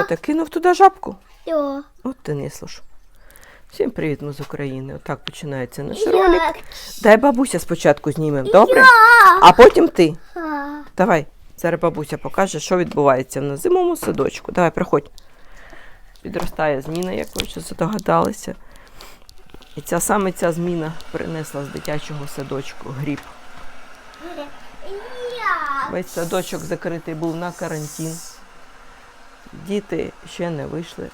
Що ти кинув туди жабку? Я. От ти не слуш. Всім привіт, ми з України. Отак починається наш ролик. Дай бабуся спочатку знімемо, добре? А потім ти. А. Давай. Зараз бабуся покаже, що відбувається на зимовому садочку. Давай, приходь. Підростає зміна, як ви вже здогадалися. І ця саме ця зміна принесла з дитячого садочку гріб. Весь садочок закритий був на карантин. Діти ще не вийшли.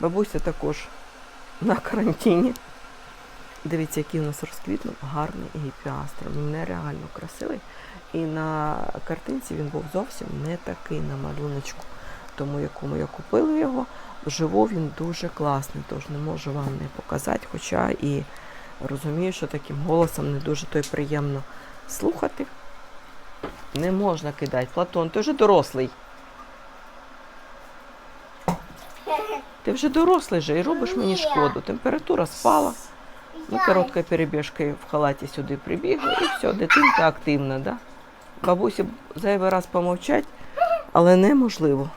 Бабуся також на карантині. Дивіться, який у нас розквітнув гарний гіпіастр. Він нереально красивий. І на картинці він був зовсім не такий на малюночку, тому якому я купила його. Вживу він дуже класний, тож не можу вам не показати, хоча і розумію, що таким голосом не дуже то й приємно слухати. Не можна кидати. Платон, ти вже дорослий. Ти вже дорослий же і робиш мені шкоду. Температура спала. Ми короткою перебіжкою в халаті сюди прибігли, і все, дитинка активна, да? Бабусі зайвий раз помовчать, але неможливо.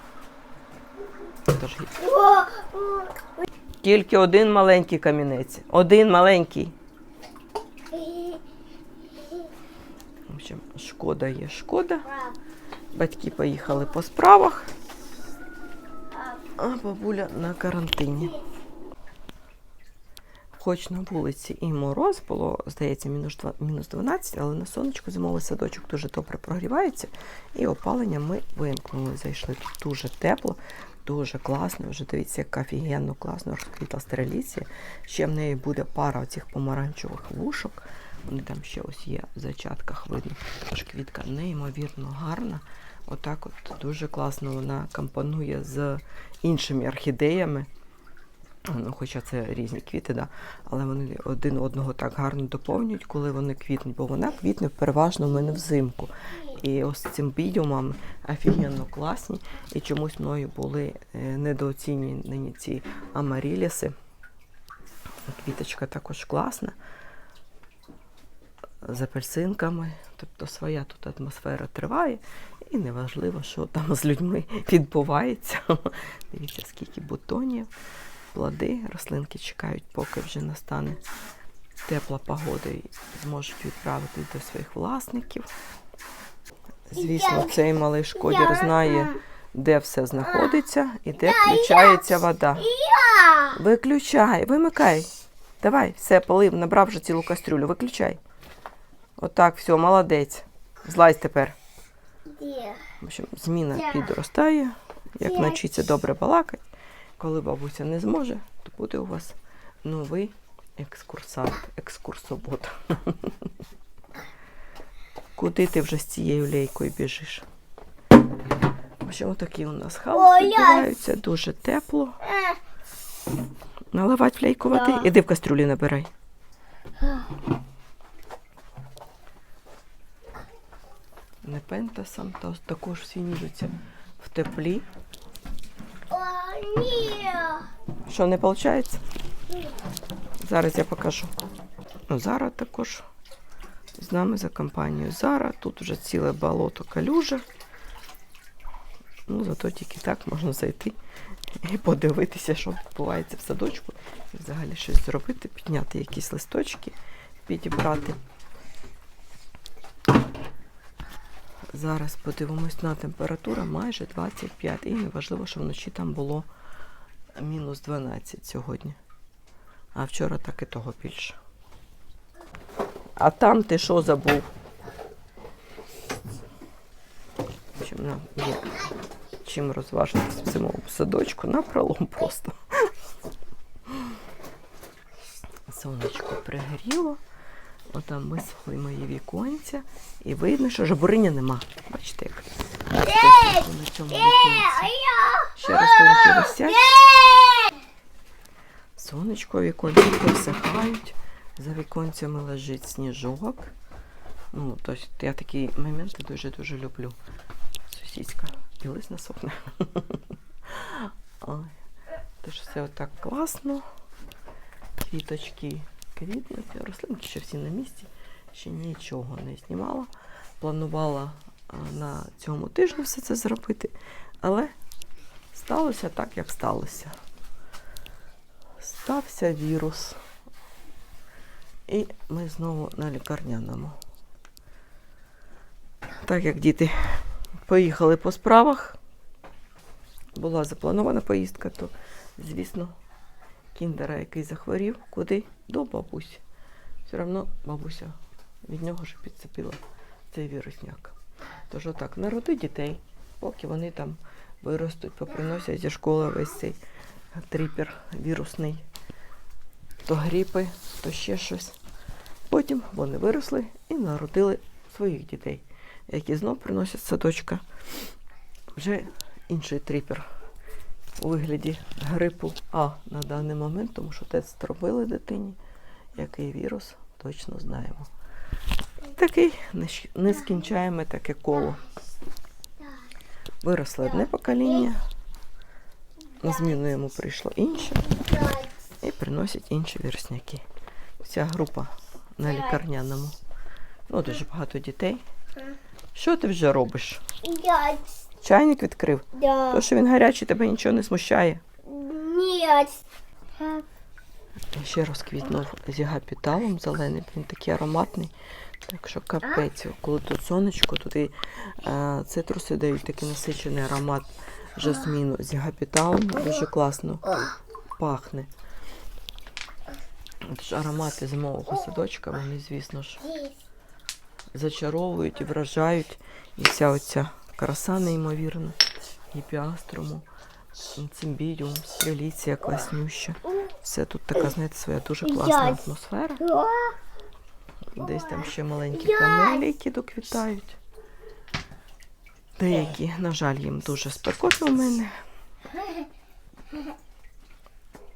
Тож, тільки один маленький камінець. Один маленький. В общем, шкода є шкода. Батьки поїхали по справах, а бабуля на карантині. Хоч на вулиці і мороз було, здається, мінус 12, але на сонечку зимовий садочок дуже добре прогрівається. І опалення ми вимкнули. Зайшли тут дуже тепло, дуже класно. Вже дивіться, як офігенно класно розквітла стреліція. Ще в неї буде пара оцих помаранчевих вушок. Вони там ще ось є в зачатках видно. Тож квітка неймовірно гарна. Отак от дуже класно вона компонує з іншими орхідеями. Ну, хоча це різні квіти, да. але вони один одного так гарно доповнюють, коли вони квітнуть, бо вона квітне переважно в мене взимку. І ось цим бідіумам офігенно класні. І чомусь мною були е, недооцінені ці амаріліси. Квіточка також класна. З апельсинками, тобто своя тут атмосфера триває, і неважливо, що там з людьми відбувається. Дивіться, скільки бутонів плоди, рослинки чекають, поки вже настане тепла погода і зможуть відправити до своїх власників. Звісно, цей малий шкодір знає, де все знаходиться і де включається вода. Виключай, вимикай. Давай, все, полив, набрав вже цілу кастрюлю, виключай. Отак, все, молодець. Злазь тепер. В общем, зміна підростає, як навчиться добре балакати. Коли бабуся не зможе, то буде у вас новий екскурсант, екскурсовод. Куди ти вже з цією лейкою біжиш? В общем, такі у нас хаос відбуваються, дуже тепло. Е. Наливати в лейку води. Іди в кастрюлі набирай. Не пентасом, то також всі ніжуться в теплі. О, ні. Що не виходить? Зараз я покажу. Ну, Зара також з нами за компанією Зара. Тут вже ціле болото калюжа. Ну, зато тільки так можна зайти і подивитися, що відбувається в садочку. І взагалі щось зробити, підняти якісь листочки, підібрати. Зараз подивимось на температуру майже 25. І неважливо, що вночі там було мінус 12 сьогодні. А вчора так і того більше. А там ти що забув? Общем, нам є чим розважитися в зимовому садочку напролом просто. Сонечко пригріло. Отам висохли мої віконця. І видно, що жабуриня нема. Бачите, як на цьому віконці. Ще рослинки висять. Сонечко віконці просихають. За віконцями лежить сніжок. Ну, тобто я такі моменти дуже-дуже люблю. Сусідська білизна сохне. Тож все отак класно. Квіточки квітнуть. Рослинки ще всі на місці. Ще нічого не знімала. Планувала на цьому тижні все це зробити. Але Сталося так, як сталося. Стався вірус. І ми знову на лікарняному. Так як діти поїхали по справах, була запланована поїздка, то, звісно, кіндера, який захворів, куди? До бабусі. Все одно бабуся від нього ж підцепила цей вірусняк. Тож отак, народи дітей, поки вони там виростуть, поприносять зі школи весь цей тріпер вірусний, то гріпи, то ще щось. Потім вони виросли і народили своїх дітей, які знов приносять садочка вже інший тріпер у вигляді грипу А на даний момент, тому що тест робили дитині. Який вірус, точно знаємо. Такий нескінчаєме таке коло. Виросло одне покоління, на зміну йому прийшло інше і приносять інші вірусняки. Вся група на лікарняному. Ну, дуже багато дітей. Що ти вже робиш? Чайник відкрив? Да. То, що він гарячий, тебе нічого не смущає. Нет. Ще розквітнув зі гапіталом зелений, він такий ароматний. Так що капець, коли тут сонечко, тут і е, цитруси дають такий насичений аромат жасміну з гапіталом. Дуже класно пахне. Тож аромати зимового садочка, вони, звісно ж, зачаровують і вражають. І вся оця краса неймовірна. Гіпіаструму, цимбідіум, стреліція класнюща. Все тут така, знаєте, своя дуже класна атмосфера. Десь там ще маленькі камелі, які доквітають. Деякі, на жаль, їм дуже спекотно в мене.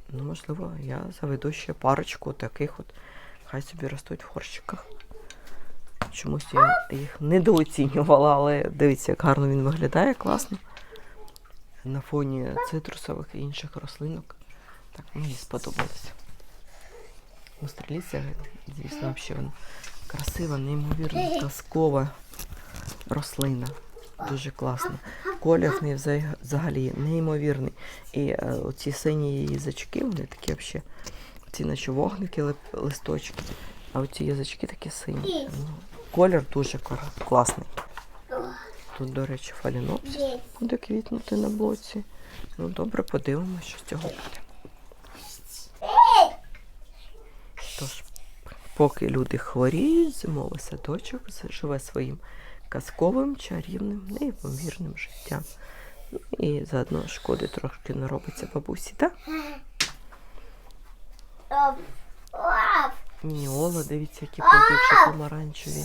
Ну, можливо, я заведу ще парочку таких от. Хай собі ростуть в горщиках. Чомусь я їх недооцінювала, але дивіться, як гарно він виглядає, класно. На фоні цитрусових і інших рослинок. Так, мені сподобалося. Устріліться, звісно, взагалі красива, неймовірно казкова рослина. Дуже класно. Колір в неї взагалі неймовірний. І е, оці сині язички, вони такі взагалі, ці наче вогники, листочки, а оці язички такі сині. Ну, колір дуже класний. Тут, до речі, фалінопсис буде квітнути на блоці. Ну, добре, подивимося, що з цього буде. Тож, поки люди хворіють, зимовий садочок живе своїм казковим, чарівним, неймовірним життям. Ну, і заодно шкоди трошки не робиться бабусі, так? Оп. Дивіться, які плодивші помаранчеві.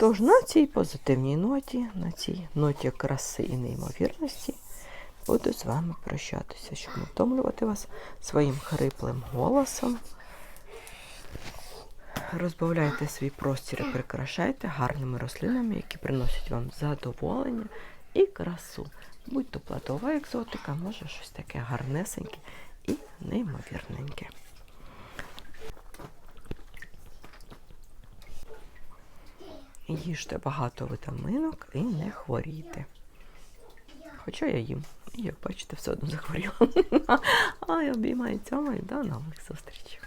Тож на цій позитивній ноті, на цій ноті краси і неймовірності буду з вами прощатися, щоб не втомлювати вас своїм хриплим голосом. Розбавляйте свій простір і прикрашайте гарними рослинами, які приносять вам задоволення і красу. Будь то платова екзотика, може щось таке гарнесеньке і неймовірненьке. Їжте багато витаминок і не хворійте. Хоча я їм, як бачите, все одно захворіла. А я обіймаю цьому і до нових зустрічей.